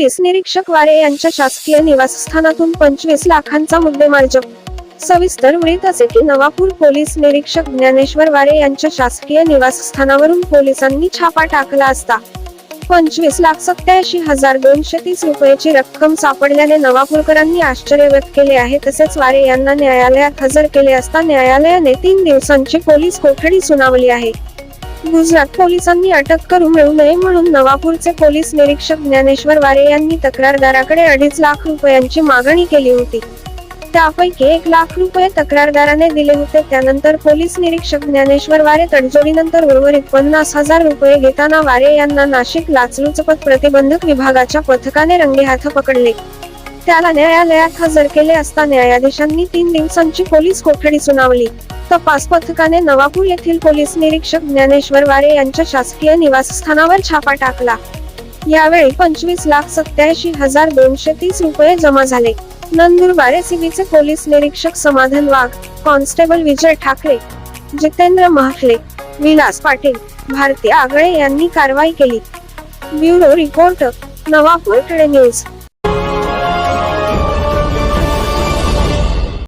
Police निरीक्षक वारे यांच्या शासकीय निवासस्थानातून पंचवीस लाखांचा मुद्देमाल जप्त. सविस्तर वृत्त असे की नवापूर पोलीस निरीक्षक ज्ञानेश्वर वारे यांच्या शासकीय निवासस्थानावरून पोलिसांनी छापा टाकला असता. पंचवीस लाख सत्याऐंशी हजार दोनशे तीस रुपयाची रक्कम सापडल्याने नवापूरकरांनी आश्चर्य व्यक्त केले आहे. तसेच वारे यांना न्यायालयात हजर केले असता न्यायालयाने तीन दिवसांची पोलीस कोठडी सुनावली आहे. गुजरात पोलिसांनी अटक करू मिळू नये म्हणून नवापूरचे पोलीस निरीक्षक ज्ञानेश्वर वारे यांनी तक्रारदाराकडे अडीच लाख रुपयांची मागणी केली होती. त्यापैकी एक लाख रुपये तक्रारदाराने दिले होते. त्यानंतर पोलीस निरीक्षक ज्ञानेश्वर वारे तडजोडीनंतर उर्वरित पन्नास हजार रुपये घेताना वारे यांना नाशिक लाचलुचपत प्रतिबंधक विभागाच्या पथकाने रंगेहाथ पकडले. त्याला न्यायालयात हजर केले असता न्यायाधीशांनी तीन दिवसांची पोलीस कोठडी सुनावली. तपास पथकाने नवापूर येथील पोलीस निरीक्षक ज्ञानेश्वर वारे यांच्या शासकीय निवासस्थानावर छापा टाकला. यावेळी पंचवीस लाख सत्याऐंशी हजार दोनशे तीस रुपये जमा झाले. नंदुरबार एसीबीचे पोलीस निरीक्षक समाधान वाघ कॉन्स्टेबल विजय ठाकरे जितेंद्र महाटले विलास पाटील भारती आगळे यांनी कारवाई केली. Bureau report Navapur today news.